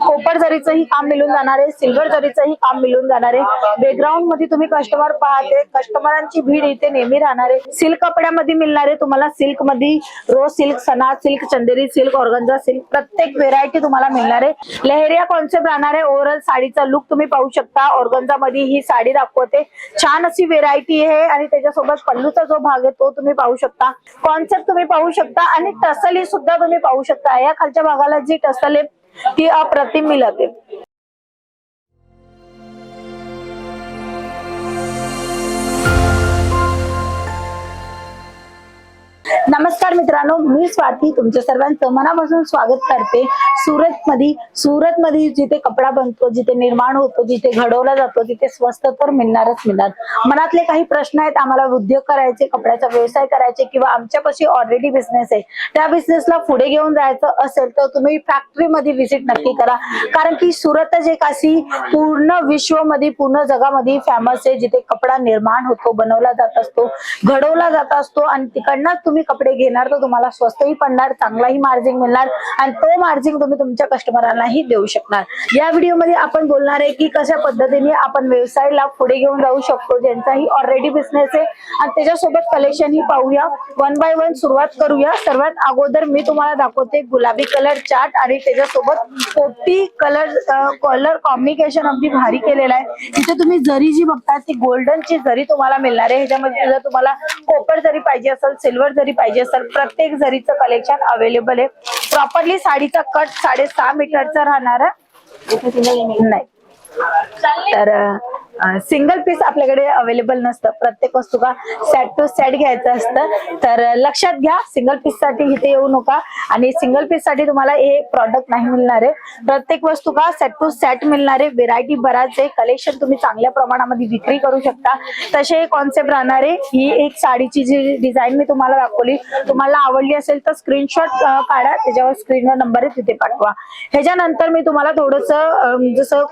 कोपर जरीचंही काम मिळून जाणार आहे सिल्वर जरीचंही काम मिळून जाणार आहे बॅकग्राऊंडमध्ये तुम्ही कस्टमर पाहते कस्टमरांची भीड इथे नेहमी राहणार आहे सिल्क कपड्यामध्ये मिळणार आहे तुम्हाला सिल्कमध्ये रोज सिल्क सना silk Chanderi silk organza silk प्रत्येक व्हेरायटी तुम्हाला मिळणार. आहे लहेरिया कॉन्सेप्ट राहणार आहे ओव्हरऑल साडीचा लुक तुम्ही पाहू शकता. ऑर्गंजा मध्ये ही साडी दाखवते. छान अशी व्हेरायटी आहे आणि त्याच्यासोबत पल्लूचा जो भाग आहे तो तुम्ही पाहू शकता. कॉन्सेप्ट तुम्ही पाहू शकता आणि टसली सुद्धा तुम्ही पाहू शकता. या खालच्या भागाला जी टसल आहे ती अप्रतिम मिळते. नमस्कार मित्रांनो मी स्वाती. तुमच्या सर्वांचं मनापासून स्वागत करते. सुरत मध्ये सुरत मध्ये जिथे कपडा बनतो जिथे निर्माण होतो जिथे घडवला जातो तिथे स्वस्त तर मिळणारच मिळणार. मनातले काही प्रश्न आहेत आम्हाला उद्योग करायचे कपड्याचा व्यवसाय करायचे किंवा आमच्यापाशी ऑलरेडी बिझनेस आहे. त्या बिझनेसला पुढे घेऊन जायचं असेल तर तुम्ही फॅक्टरी मध्ये व्हिजिट नक्की करा. कारण की सुरतच एक काशी पूर्ण विश्वमध्ये पूर्ण जगामध्ये फेमस आहे जिथे कपडा निर्माण होतो बनवला जात असतो घडवला जात असतो आणि तिकडनं तुम्ही कपडे घेणार तर तुम्हाला स्वस्तही पडणार चांगलाही मार्जिन मिळणार आणि तो मार्जिन तुम्ही तुमच्या कस्टमरांनाही देऊ शकणार. या व्हिडिओमध्ये आपण बोलणार आहे की कशा पद्धतीने आपण व्यवसायाला पुढे घेऊन जाऊ शकतो ज्यांचाही ऑलरेडी बिझनेस आहे. आणि त्याच्यासोबत कलेक्शन ही पाहूया. वन बाय वन सुरुवात करूया. सर्वात अगोदर मी तुम्हाला दाखवते गुलाबी कलर चार्ट आणि त्याच्यासोबत पोपटी कलर कलर कॉम्बिनेशन अगदी भारी केलेला आहे. तिथे तुम्ही जरी जी बघता ती गोल्डनची जरी तुम्हाला मिळणार आहे. ह्याच्यामध्ये जर तुम्हाला कोपर जरी पाहिजे असेल सिल्वर जरी पाहिजे असेल प्रत्येक जरीचं कलेक्शन अवेलेबल आहे. प्रॉपरली साडीचा कट साडेसहा मीटरचा राहणार आहे. नाही. तर सिंगल पीस आपल्याकडे अवेलेबल नसतं. प्रत्येक वस्तू का सेट टू सेट घ्यायचं असतं. तर लक्षात घ्या सिंगल पीससाठी इथे येऊ नका. आणि सिंगल पीससाठी तुम्हाला हे प्रॉडक्ट नाही मिळणार आहे. प्रत्येक वस्तू का सेट टू सेट मिळणार आहे. व्हेरायटी बराच आहे. कलेक्शन तुम्ही चांगल्या प्रमाणामध्ये विक्री करू शकता. तसे कॉन्सेप्ट राहणार आहे. ही एक साडीची जी डिझाईन मी तुम्हाला दाखवली. तुम्हाला आवडली असेल तर स्क्रीनशॉट काढा. त्याच्यावर स्क्रीनवर नंबर आहे तिथे पाठवा. ह्याच्यानंतर मी तुम्हाला थोडस जसं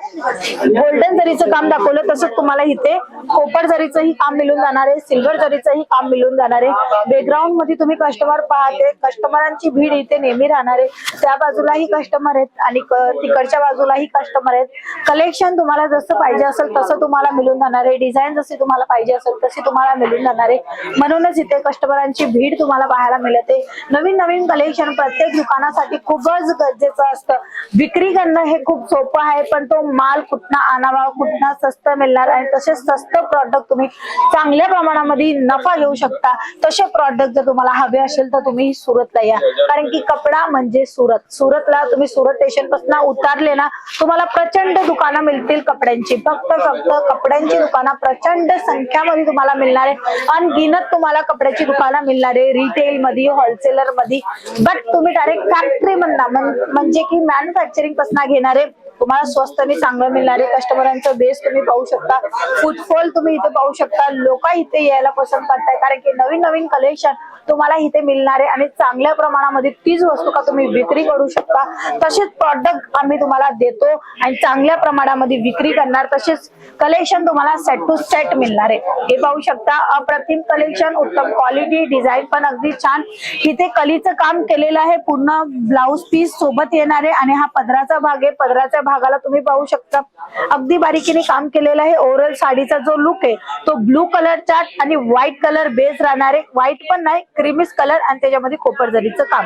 गोल्डन जरीचं काम दाखवलं तसं तुम्हाला इथे कोपर जरीचंही काम मिळून जाणार आहे सिल्वर जरीचंही काम मिळून जाणार आहे. बॅकग्राऊंडमध्ये तुम्ही कस्टमर पाहते कस्टमरांची भीड इथे नेहमी राहणार आहे. त्या बाजूलाही कस्टमर आहेत आणि तिकडच्या बाजूलाही कस्टमर आहेत. कलेक्शन तुम्हाला जसं पाहिजे असेल तसं तुम्हाला मिळून जाणार आहे. डिझाईन जशी तुम्हाला पाहिजे असेल तशी तुम्हाला मिळून जाणार आहे. म्हणूनच इथे कस्टमरांची भीड तुम्हाला पाहायला मिळते नवीन नवीन कलेक्शन प्रत्येक दुकानासाठी खूपच गरजेचं असतं. विक्री करणं हे खूप सोपं आहे पण तो माल कुठना आणावा कुठना स्वस्त मिळणार आणि तसेच स्वस्त प्रॉडक्ट तुम्ही चांगल्या प्रमाणामध्ये नफा घेऊ शकता. तसे प्रॉडक्ट जर तुम्हाला हवे असेल तर तुम्ही सुरतला या. कारण की कपडा म्हणजे सुरत. सुरतला तुम्ही सुरत स्टेशनपासून उतारले ना तुम्हाला प्रचंड दुकानं मिळतील कपड्यांची. फक्त फक्त कपड्यांची दुकानं प्रचंड संख्यामध्ये तुम्हाला मिळणार आहे. अनगिनत तुम्हाला कपड्याची दुकानं मिळणार आहे. रिटेल मध्ये होलसेलरमध्ये बट तुम्ही डायरेक्ट फॅक्टरी म्हणणार म्हणजे की मॅन्युफॅक्चरिंगपासून घेणारे तुम्हाला स्वस्त आणि चांगलं मिळणारे कस्टमरांचं कस्टमरांचा बेस तुम्ही पाहू शकता. फुटफॉल तुम्ही इथे पाहू शकता. लोक इथे यायला पसंत करताय कारण की नवीन नवीन कलेक्शन तुम्हाला इथे मिळणार आहे आणि चांगल्या प्रमाणामध्ये तीच वस्तू का तुम्ही विक्री करू शकता तसेच प्रॉडक्ट आम्ही तुम्हाला देतो आणि चांगल्या प्रमाणामध्ये विक्री करणार तसेच कलेक्शन तुम्हाला सेट टू सेट मिळणार. आहे हे पाहू शकता अप्रतिम कलेक्शन उत्तम क्वालिटी डिझाईन पण अगदी छान. इथे कलीचं काम केलेलं आहे पूर्ण ब्लाउज पीस सोबत येणार आहे आणि हा पदराचा भाग आहे. पदराच्या भागाला तुम्ही पाहू शकता. अगदी बारीकीने काम केलेलं आहे. ओव्हरऑल साडीचा जो लुक आहे तो ब्लू कलरचा आणि व्हाईट कलर बेस राहणार. आहे व्हाईट पण नाही क्रिमिस कलर आणि त्याच्यामध्ये कोपर जरीचं काम.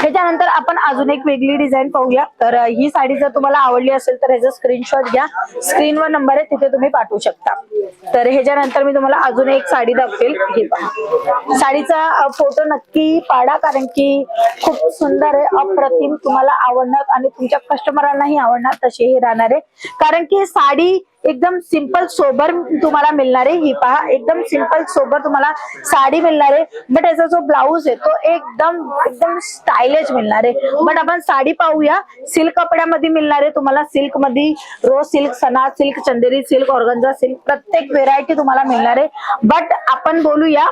त्याच्यानंतर आपण अजून एक वेगळी डिझाईन पाहूया. तर ही साडी जर तुम्हाला आवडली असेल तर ह्याचा स्क्रीनशॉट घ्या. स्क्रीनवर नंबर आहे तिथे तुम्ही पाठवू शकता. तर ह्याच्यानंतर मी तुम्हाला अजून एक साडी दाखवेल. हे पहा. साडीचा फोटो नक्की पाडा कारण की खूप सुंदर आहे अप्रतिम. तुम्हाला आवडणार आणि तुमच्या कस्टमरांनाही आवडणार तसे हे राहणार आहे. कारण की साडी एकदम सिंपल सोबर तुम्हाला मिळणार आहे ही पहा. एकदम सिंपल सोबर तुम्हाला साडी मिळणार. आहे बट याचा जो ब्लाऊज आहे तो एकदम एकदम स्टायलिश मिळणार. आहे बट आपण साडी पाहूया. सिल्क कपड्यामध्ये मिळणार आहे तुम्हाला सिल्कमध्ये रोज सिल्क सना silk Chanderi silk organza silk प्रत्येक व्हेरायटी तुम्हाला मिळणार. आहे बट आपण बोलूया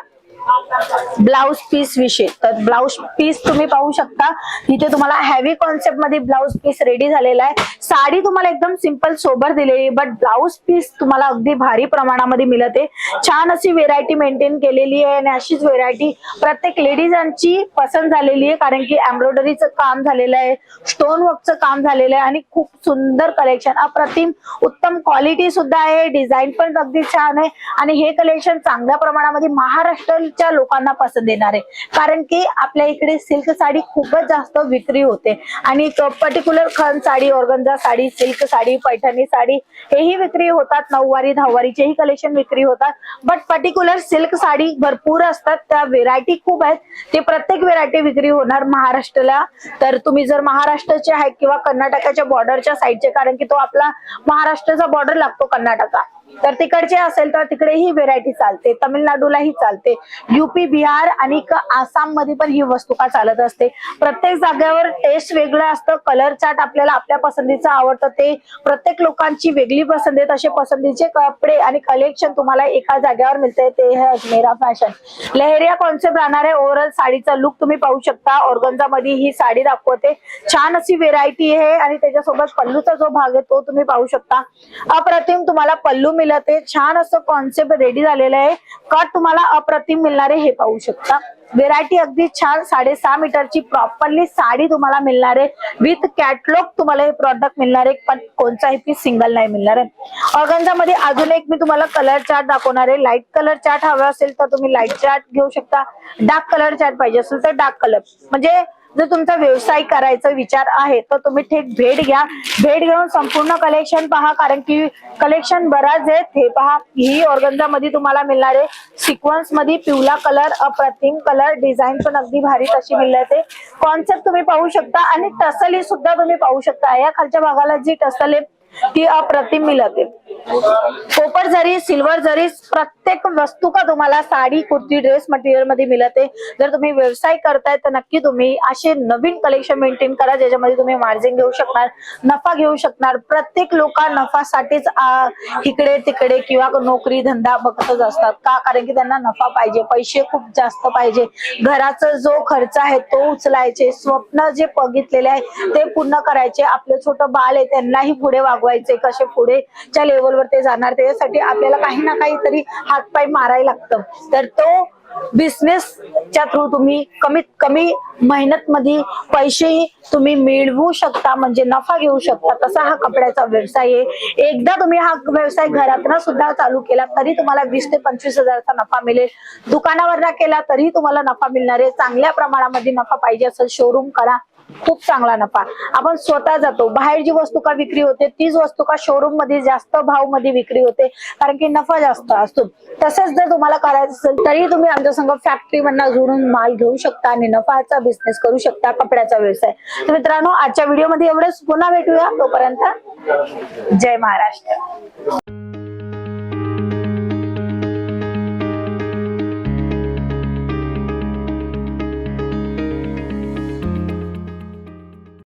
ब्लाउज पीस विषय. तर ब्लाउज पीस तुम्ही पाहू शकता. इथे तुम्हाला हॅवी कॉन्सेप्टमध्ये ब्लाउज पीस रेडी झालेला आहे. साडी तुम्हाला एकदम सिंपल सोबर दिलेली बट ब्लाउज पीस तुम्हाला अगदी भारी प्रमाणामध्ये मिळत आहे. छान अशी व्हेरायटी मेंटेन केलेली आहे आणि अशीच व्हेरायटी प्रत्येक लेडीजांची पसंत झालेली आहे कारण की एम्ब्रॉयडरीचं काम झालेलं आहे स्टोन वर्कचं काम झालेलं आहे आणि खूप सुंदर कलेक्शन अप्रतिम उत्तम क्वालिटी सुद्धा आहे डिझाईन पण अगदी छान आहे. आणि हे कलेक्शन चांगल्या प्रमाणामध्ये महाराष्ट्र महाराष्ट्राच्या लोकांना पसंत येणार आहे कारण की आपल्या इकडे सिल्क साडी खूपच जास्त विक्री होते. आणि पर्टिक्युलर खन साडी ऑर्गंजा साडी सिल्क साडी पैठणी साडी हेही विक्री होतात. नऊवारी दहावारीचेही कलेक्शन विक्री होतात. बट पर्टिक्युलर सिल्क साडी भरपूर असतात. त्या व्हेरायटी खूप आहेत. ते प्रत्येक व्हेरायटी विक्री होणार महाराष्ट्राला. तर तुम्ही जर महाराष्ट्राचे आहेत किंवा कर्नाटकाच्या बॉर्डरच्या साईडचे कारण की तो आपला महाराष्ट्राचा बॉर्डर लागतो कर्नाटका. तर तिकडचे असेल तर तिकडेही व्हेरायटी चालते. तमिळनाडूलाही चालते. युपी बिहार आणि आसाममध्ये पण ही वस्तू का चालत असते. प्रत्येक जागेवर टेस्ट वेगळं असतं. कलर चार्ट आपल्याला आपल्या पसंतीचं आवडतं. ते प्रत्येक लोकांची वेगळी पसंत आहे तसे पसंतीचे कपडे आणि कलेक्शन तुम्हाला एका जागेवर मिळते ते हे अजमेरा फॅशन लहेरिया कॉन्सेप्ट राहणार आहे. ओव्हरऑल साडीचा लुक तुम्ही पाहू शकता. ऑर्गन्झा मध्ये ही साडी दाखवते. छान अशी व्हेरायटी आहे. आणि त्याच्यासोबत पल्लूचा जो भाग आहे तो तुम्ही पाहू शकता. अप्रतिम तुम्हाला पल्लू मिळत आहे छान असं कॉन्सेप्ट रेडी झालेलं आहे. कट तुम्हाला अप्रतिम मिळणार आहे हे पाहू शकता. व्हेरायटी अगदी छान. साडेसहा मीटरची प्रॉपरली साडी तुम्हाला मिळणार आहे. विथ कॅटलॉग तुम्हाला हे प्रॉडक्ट मिळणार आहे. पण कोणताही पीस सिंगल नाही मिळणार आहे. अगंजामध्ये अजून एक मी तुम्हाला कलर चार्ट दाखवणार आहे. लाइट कलर चार्ट हवा असेल तर तुम्ही लाइट चार्ट घेऊ शकता. डार्क कलर चार्ट पाहिजे असेल तर डार्क कलर म्हणजे जर तुमचा व्यवसाय करायचा विचार आहे तर तुम्ही थेट भेट घ्या. भेट घेऊन संपूर्ण कलेक्शन पहा कारण की कलेक्शन बराच आहे. हे पहा ही ऑर्गन्झा मध्ये तुम्हाला मिळणार आहे. सिक्वन्समध्ये पिवळा कलर अप्रतिम कलर डिझाईन पण अगदी भारी तशी मिळते कॉन्सेप्ट तुम्ही पाहू शकता आणि टसली सुद्धा तुम्ही पाहू शकता. या खालच्या भागाला जी टसल आहे ती अप्रतिम मिळते. कोपर जरी सिल्वर जरी प्रत्येक वस्तू का तुम्हाला साडी कुर्ती ड्रेस मटेरियलमध्ये मिळते. जर तुम्ही व्यवसाय करताय तर नक्की तुम्ही असे नवीन कलेक्शन मेंटेन करा ज्याच्यामध्ये तुम्ही मार्जिन घेऊ शकणार नफा घेऊ शकणार. प्रत्येक लोक नफासाठीच इकडे तिकडे किंवा नोकरी धंदा बघतच असतात. का? कारण की त्यांना नफा पाहिजे पैसे खूप जास्त पाहिजे. घराचा जो खर्च आहे तो उचलायचे स्वप्न जे बघितलेले आहे ते पूर्ण करायचे. आपलं छोटं बाल आहे त्यांनाही पुढे वागवायचे कसे पुढेच्या लेवलवर ते जाणार त्याच्यासाठी आपल्याला काही ना काहीतरी हातपाय मारायला लागतं. तर तो बिझनेसच्या थ्रू तुम्ही कमीत कमी मेहनत मध्ये पैसेही तुम्ही मिळवू शकता म्हणजे नफा घेऊ शकता. तसा हा कपड्याचा व्यवसाय आहे. एकदा तुम्ही हा व्यवसाय घरातनं सुद्धा चालू केला तरी तुम्हाला वीस ते पंचवीस हजारचा नफा मिळेल. दुकानावर केला तरी तुम्हाला नफा मिळणार आहे. चांगल्या प्रमाणामध्ये नफा पाहिजे असेल शोरूम करा. खूप चांगला नफा. आपण स्वतः जातो. बाहेर जी वस्तू का विक्री होते तीच वस्तू का शोरूममध्ये जास्त भावमध्ये विक्री होते कारण की नफा जास्त असतो. तसंच जर तुम्हाला करायचं असेल तरी तुम्ही आमच्या संघ फॅक्टरी मधनं जोडून माल घेऊ शकता आणि नफाचा बिझनेस करू शकता कपड्याचा व्यवसाय. तर मित्रांनो आजच्या व्हिडिओमध्ये एवढंच. पुन्हा भेटूया. तोपर्यंत जय महाराष्ट्र.